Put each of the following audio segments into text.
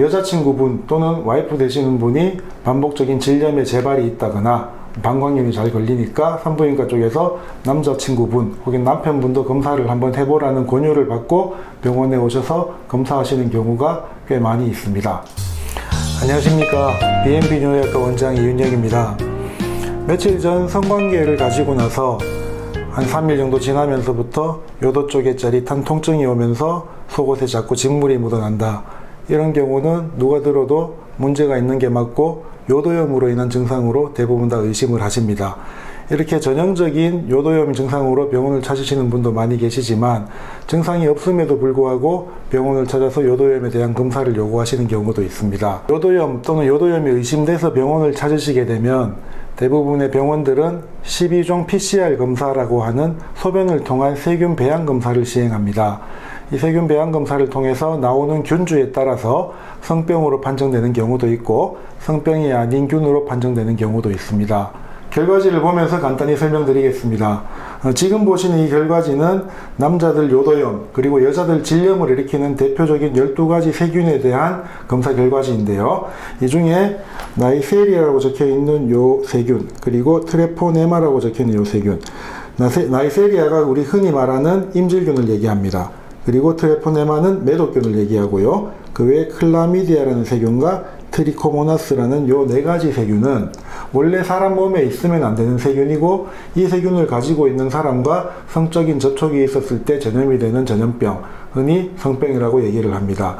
여자친구분 또는 와이프 되시는 분이 반복적인 질염의 재발이 있다거나 방광염이 잘 걸리니까 산부인과 쪽에서 남자친구분 혹은 남편분도 검사를 한번 해보라는 권유를 받고 병원에 오셔서 검사하시는 경우가 꽤 많이 있습니다. 안녕하십니까. BNB 뉴욕과 원장 이윤영입니다. 며칠 전 성관계를 가지고 나서 한 3일 정도 지나면서부터 요도 쪽에 짜릿한 통증이 오면서 속옷에 자꾸 직물이 묻어난다. 이런 경우는 누가 들어도 문제가 있는 게 맞고 요도염으로 인한 증상으로 대부분 다 의심을 하십니다. 이렇게 전형적인 요도염 증상으로 병원을 찾으시는 분도 많이 계시지만 증상이 없음에도 불구하고 병원을 찾아서 요도염에 대한 검사를 요구하시는 경우도 있습니다. 요도염 또는 요도염이 의심돼서 병원을 찾으시게 되면 대부분의 병원들은 12종 PCR 검사라고 하는 소변을 통한 세균 배양 검사를 시행합니다. 이 세균 배양 검사를 통해서 나오는 균주에 따라서 성병으로 판정되는 경우도 있고 성병이 아닌 균으로 판정되는 경우도 있습니다. 결과지를 보면서 간단히 설명드리겠습니다. 어, 지금 보시는 이 결과지는 남자들 요도염 그리고 여자들 질염을 일으키는 대표적인 12가지 세균에 대한 검사 결과지인데요. 이 중에 나이세리아라고 적혀 있는 요 세균 그리고 트레포네마라고 적혀 있는 요 세균 나이세리아가 우리 흔히 말하는 임질균을 얘기합니다. 그리고 트레포네마는 매독균을 얘기하고요. 그 외에 클라미디아라는 세균과 트리코모나스라는 요 네 가지 세균은 원래 사람 몸에 있으면 안 되는 세균이고 이 세균을 가지고 있는 사람과 성적인 접촉이 있었을 때 전염이 되는 전염병, 흔히 성병이라고 얘기를 합니다.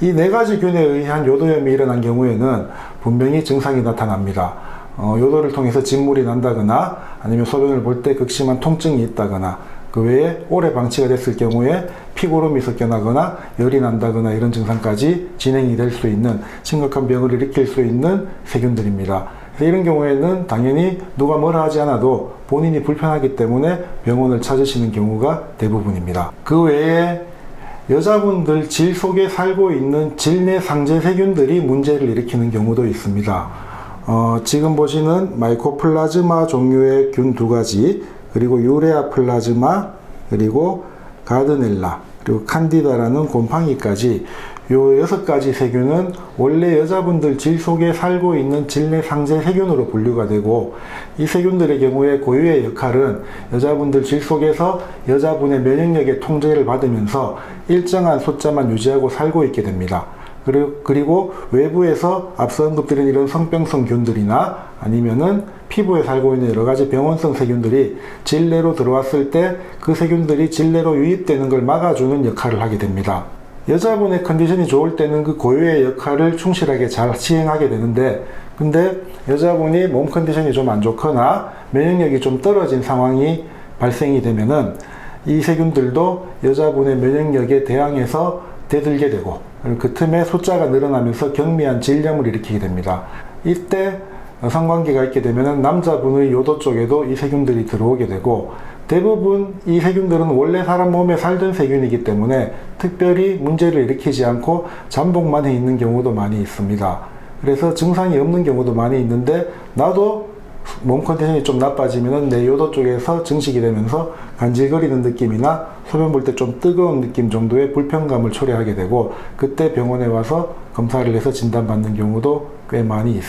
이 네 가지 균에 의한 요도염이 일어난 경우에는 분명히 증상이 나타납니다. 어, 요도를 통해서 진물이 난다거나 아니면 소변을 볼 때 극심한 통증이 있다거나 그 외에 오래 방치가 됐을 경우에 피고름이 섞여나거나 열이 난다거나 이런 증상까지 진행이 될 수 있는 심각한 병을 일으킬 수 있는 세균들입니다. 그래서 이런 경우에는 당연히 누가 뭐라 하지 않아도 본인이 불편하기 때문에 병원을 찾으시는 경우가 대부분입니다. 그 외에 여자분들 질 속에 살고 있는 질내 상제 세균들이 문제를 일으키는 경우도 있습니다. 어, 지금 보시는 마이코플라즈마 종류의 균 두 가지, 그리고 유레아 플라즈마, 그리고 가드넬라, 그리고 칸디다라는 곰팡이까지 요 여섯 가지 세균은 원래 여자분들 질 속에 살고 있는 질내 상제 세균으로 분류가 되고 이 세균들의 경우에 고유의 역할은 여자분들 질 속에서 여자분의 면역력의 통제를 받으면서 일정한 숫자만 유지하고 살고 있게 됩니다. 그리고, 외부에서 앞서 언급드린 이런 성병성 균들이나 아니면은 피부에 살고 있는 여러 가지 병원성 세균들이 질내로 들어왔을 때 그 세균들이 질내로 유입되는 걸 막아주는 역할을 하게 됩니다. 여자분의 컨디션이 좋을 때는 그 고유의 역할을 충실하게 잘 시행하게 되는데 근데 여자분이 몸 컨디션이 좀 안 좋거나 면역력이 좀 떨어진 상황이 발생이 되면은 이 세균들도 여자분의 면역력에 대항해서 대들게 되고 그 틈에 숫자가 늘어나면서 경미한 질염을 일으키게 됩니다. 이때 성관계가 있게 되면 남자분의 요도 쪽에도 이 세균들이 들어오게 되고 대부분 이 세균들은 원래 사람 몸에 살던 세균이기 때문에 특별히 문제를 일으키지 않고 잠복만 해 있는 경우도 많이 있습니다. 그래서 증상이 없는 경우도 많이 있는데 나도 몸 컨디션이 좀 나빠지면 내 요도 쪽에서 증식이 되면서 간질거리는 느낌이나 소변 볼 때 좀 뜨거운 느낌 정도의 불편감을 초래하게 되고 그때 병원에 와서 검사를 해서 진단받는 경우도 꽤 많이 있습니다.